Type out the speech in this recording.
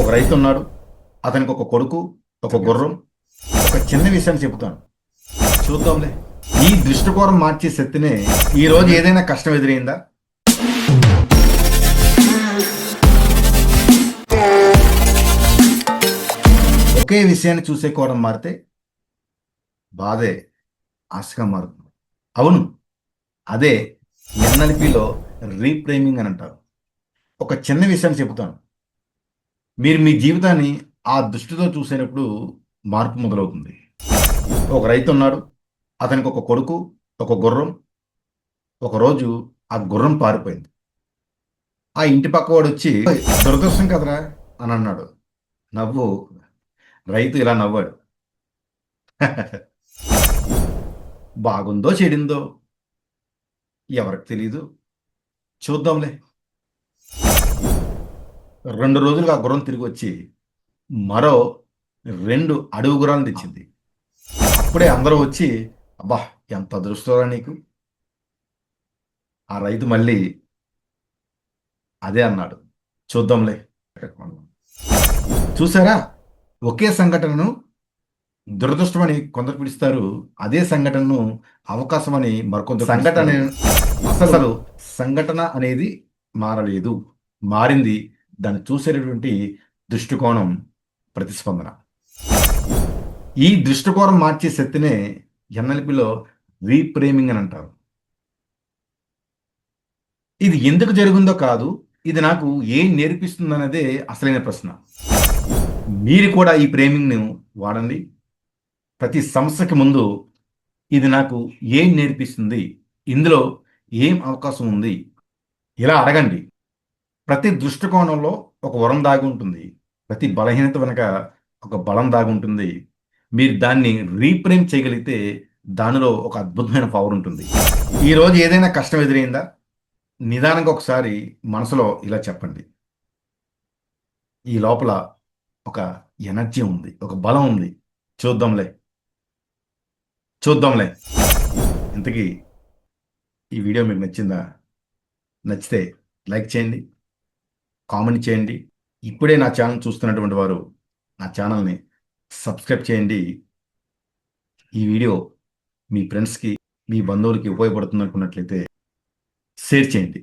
ఒక రైతు ఉన్నాడు. అతనికి ఒక కొడుకు ఒక గుర్రం ఒక చిన్న విషయం చెబుతాను. చూద్దాంలే. ఈ దృష్టికోణం మార్చే శక్తినే ఈ రోజు ఏదైనా కష్టం ఎదురైందా? ఒకే విషయాన్ని చూసే కోణం మారితే బాధే ఆశగా మారుతుంది. అవును అదే ఎన్ఎల్పిలో రీప్రేమింగ్ అని అంటారు. ఒక చిన్న విషయాన్ని చెబుతాను. మీరు మీ జీవితాన్ని ఆ దృష్టితో చూసేటప్పుడు మార్పు మొదలవుతుంది. ఒక రైతు ఉన్నాడు అతనికి ఒక కొడుకు ఒక గుర్రం. ఒకరోజు ఆ గుర్రం పారిపోయింది. ఆ ఇంటి పక్కవాడు వచ్చి దురదృష్టం కదరా? అని అన్నాడు. నవ్వు రైతు ఇలా నవ్వాడు. బాగుందో చెడిందో ఎవరికి తెలీదు. చూద్దాంలే. రెండు రోజులుగా ఆ గుర్రం తిరిగి వచ్చి మరో రెండు అడుగు గుర్రాలను తెచ్చింది. అప్పుడే అందరూ వచ్చి అబ్బా ఎంత అదృష్టరా నీకు. ఆ రైతు మళ్ళీ అదే అన్నాడు. చూద్దాంలే. చూసారా? ఒకే సంఘటనను దురదృష్టమని కొందరు పిలుస్తారు. అదే సంఘటనను అవకాశం అని మరికొంత సంఘటన. అసలు సంఘటన అనేది మారలేదు. మారింది. దాన్ని చూసేటటువంటి దృష్టికోణం ప్రతిస్పందన. ఈ దృష్టికోణం మార్చే శక్తినే ఎన్ఎల్పిలో రీప్రేమింగ్ అని అంటారు. ఇది ఎందుకు జరిగిందో కాదు ఇది నాకు ఏం నేర్పిస్తుంది అన్నదే అసలైన ప్రశ్న. మీరు కూడా ఈ ప్రేమింగ్ను వాడండి. ప్రతి సమస్యకి ముందు ఇది నాకు ఏం నేర్పిస్తుంది ఇందులో ఏం అవకాశం ఉంది ఇలా అడగండి. ప్రతి దృష్టికోణంలో ఒక వరం దాగి ఉంటుంది. ప్రతి బలహీనత వెనక ఒక బలం దాగి ఉంటుంది. మీరు దాన్ని రీప్రేమ్ చేయగలిగితే దానిలో ఒక అద్భుతమైన పవర్ ఉంటుంది. ఈరోజు ఏదైనా కష్టం ఎదురైందా? నిదానంగా ఒకసారి మనసులో ఇలా చెప్పండి. ఈ లోపల ఒక ఎనర్జీ ఉంది. ఒక బలం ఉంది. చూద్దాంలే. చూద్దాంలే. ఇంతకీ ఈ వీడియో మీకు నచ్చిందా? నచ్చితే లైక్ చేయండి. కామెంట్ చేయండి. ఇప్పుడే నా ఛానల్ చూస్తున్నటువంటి వారు నా ఛానల్ని సబ్స్క్రైబ్ చేయండి. ఈ వీడియో మీ ఫ్రెండ్స్కి మీ బంధువులకి ఉపయోగపడుతుంది అనుకున్నట్లయితే షేర్ చేయండి.